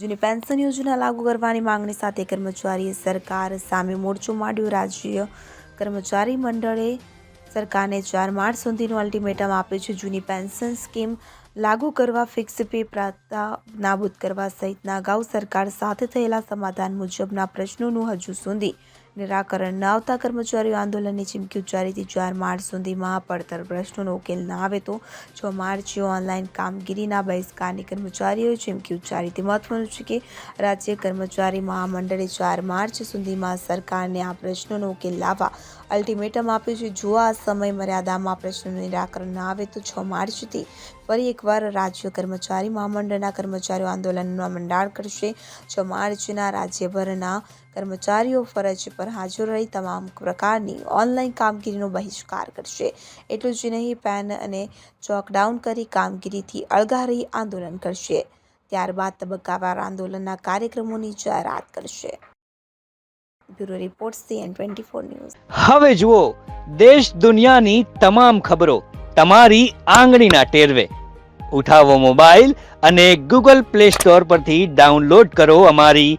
જૂની પેન્શન યોજના લાગુ કરવાની માંગણી સાથે કર્મચારીએ સરકાર સામે મોરચો માંડ્યો. રાજ્ય કર્મચારી મંડળે સરકારને ચાર માર્ચ સુધીનું અલ્ટિમેટમ આપ્યું છે. જૂની પેન્શન સ્કીમ લાગુ કરવા ફિક્સ પે પ્રાપ્તા નાબૂદ કરવા સહિતના અગાઉ સરકાર સાથે થયેલા સમાધાન મુજબના પ્રશ્નોનું હજુ સુધી નિરાકરણ ન આવતા કર્મચારીઓ આંદોલનની ચીમકી ઉચ્ચારીથી ચાર માર્ચ સુધીમાં પડતર પ્રશ્નોનો ઉકેલ ન આવે તો છ માર્ચે ઓનલાઈન કામગીરીના બહિષ્કારની કર્મચારીઓએ ચીમકી ઉચ્ચારી તે મહત્વનું છે કે રાજ્ય કર્મચારી મહામંડળે ચાર માર્ચ સુધીમાં સરકારને આ પ્રશ્નોનો ઉકેલ લાવવા અલ્ટિમેટમ આપ્યું છે. જો આ સમય મર્યાદામાં પ્રશ્નોનું નિરાકરણ ન આવે તો છ માર્ચથી ફરી એકવાર રાજ્ય કર્મચારી મહામંડળના કર્મચારીઓ આંદોલનનું મંડાણ કરશે. છ માર્ચના રાજ્યભરના કર્મચારીઓ ફરજ પર હાજર રહી તમામ પ્રકારની ઓનલાઈન કામગીરીનો બહિષ્કાર કરશે. એટલું જ નહીં, પેન અને ચોકડાઉન કરી કામગીરીથી અળગા આંદોલન કરશે. ત્યારબાદ તબક્કાવાર આંદોલનના કાર્યક્રમોની જાહેરાત કરશે. Bureau report, CN twenty four news. હવે જુઓ, દેશ દુનિયાની તમામ ખબરો તમારી આંગળીના ટેરવે. ઉઠાવો મોબાઈલ અને ગૂગલ પ્લે સ્ટોર પરથી ડાઉનલોડ કરો અમારી